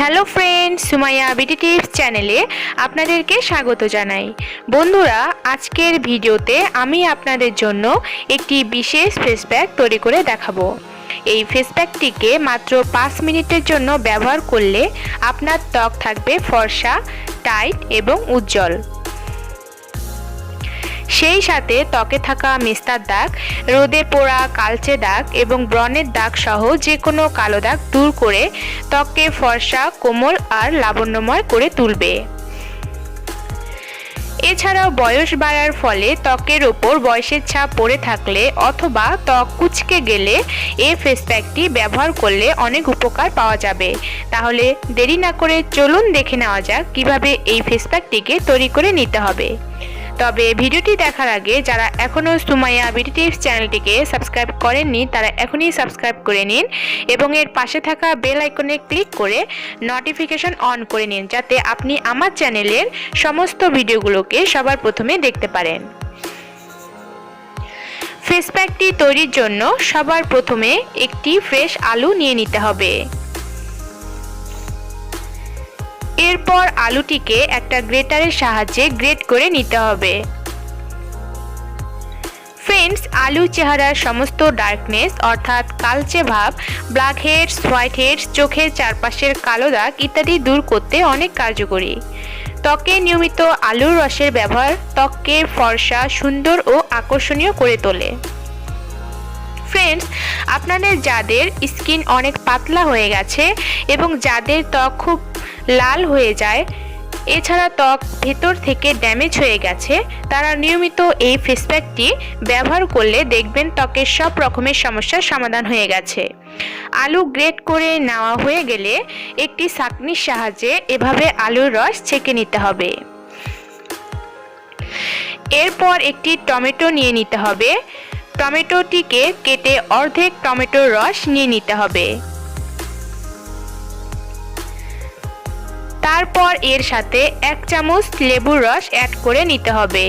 Hello friends, Sumaiya বিটি tips চ্যানেলে আপনাদেরকে স্বাগত জানাই। বন্ধুরা, আজকের ভিডিওতে আমি আপনাদের জন্য একটি বিশেষ ফেস প্যাক তৈরি করে দেখাবো। এই ফেস প্যাকটিকে মাত্র পাঁচ মিনিটের জন্য ব্যবহার করলে আপনার ত্বক থাকবে ফর্সা টাইট এবং উজ্জ্বল। সেই সাথে ত্বকে থাকা মেস্তার দাগ রোদে পোড়া কালচে দাগ এবং ব্রণের দাগ সহ যে কোনো কালো দাগ দূর করে ত্বককে ফর্সা, কোমল আর লাবণ্যময় করে তুলবে। এছাড়াও বয়স বাড়ার ফলে ত্বকের ওপর বয়সের ছাপ পড়ে থাকলে অথবা ত্বক কুচকে গেলে এই ফেস প্যাকটি ব্যবহার করলে অনেক উপকার পাওয়া যাবে। তাহলে দেরি না করে চলুন দেখে নেওয়া যাক কীভাবে এই ফেস প্যাকটিকে তৈরি করে নিতে হবে। তবে ভিডিওটি দেখার আগে যারা এখনও সুমাইয়া বিটি টিপস চ্যানেলটিকে সাবস্ক্রাইব করেননি, তারা এখনই সাবস্ক্রাইব করে নিন এবং এর পাশে থাকা বেল আইকনে ক্লিক করে নোটিফিকেশন অন করে নিন যাতে আপনি আমার চ্যানেলের সমস্ত ভিডিওগুলোকে সবার প্রথমে দেখতে পারেন। ফেস প্যাকটি তৈরির জন্য সবার প্রথমে একটি ফ্রেশ আলু নিয়ে নিতে হবে। এরপর আলুটিকে একটা গ্রেটারের সাহায্যে গ্রেট করে নিতে হবে। ফ্রেন্ডস, আলু চেহারার সমস্ত ডার্কনেস, অর্থাৎ কালচে ভাব, ব্ল্যাক হেডস হোয়াইট হেডস চোখের চারপাশের কালো দাগ ইত্যাদি দূর করতে অনেক কার্যকরী। ত্বকে নিয়মিত আলুর রসের ব্যবহার ত্বককে ফর্সা, সুন্দর ও আকর্ষণীয় করে তোলে। ফ্রেন্ডস, আপনাদের যাদের স্কিন অনেক পাতলা হয়ে গেছে এবং যাদের ত্বক খুব লাল হয়ে যায়। এছাড়া ত্বক ভেতর থেকে ড্যামেজ হয়ে গেছে। তারা নিয়মিত এই ফেস প্যাকটি ব্যবহার করলে দেখবেন ত্বকের সব রকমের সমস্যার সমাধান হয়ে গেছে। আলু গ্রেট করে নেওয়া হয়ে গেলে একটি ছাঁকনির সাহায্যে এভাবে আলুর রস ছেঁকে নিতে হবে। এরপর একটি টমেটো নিয়ে নিতে হবে। টমেটোটিকে কেটে অর্ধেক টমেটোর রস নিয়ে নিতে হবে। তারপর এর সাথে এক চামচ লেবুর রস অ্যাড করে নিতে হবে।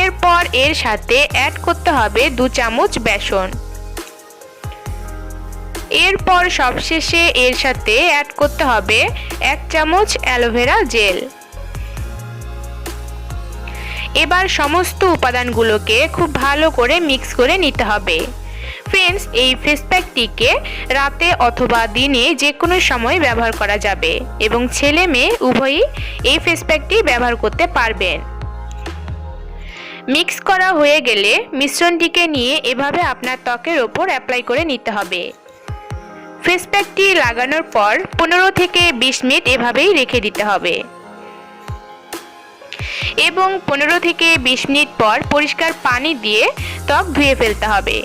এরপর এর সাথে অ্যাড করতে হবে দু চামচ বেসন। এরপর সবশেষে এর সাথে অ্যাড করতে হবে এক চামচ অ্যালোভেরা জেল এবার সমস্ত উপাদানগুলোকে খুব ভালো করে মিক্স করে নিতে হবে। ফ্রেন্ডস এই ফেস প্যাকটিকে রাতে অথবা দিনে যে কোনো সময় ব্যবহার করা যাবে এবং ছেলে মেয়ে উভয়ই এই ফেস প্যাকটি ব্যবহার করতে পারবেন। মিক্স করা হয়ে গেলে মিশ্রণটিকে নিয়ে এভাবে আপনার ত্বকের ওপর অ্যাপ্লাই করে নিতে হবে। ফেস প্যাকটি লাগানোর পর পনেরো থেকে বিশ মিনিট এভাবেই রেখে দিতে হবে। এবং পনেরো থেকে বিশ মিনিট পর পরিষ্কার পানি দিয়ে ত্বক ধুয়ে ফেলতে হবে।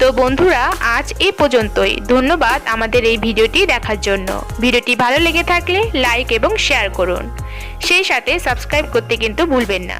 তো বন্ধুরা, আজ এ পর্যন্তই। ধন্যবাদ আমাদের এই ভিডিওটি দেখার জন্য। ভিডিওটি ভালো লেগে থাকলে লাইক এবং শেয়ার করুন। সেই সাথে সাবস্ক্রাইব করতে কিন্তু ভুলবেন না।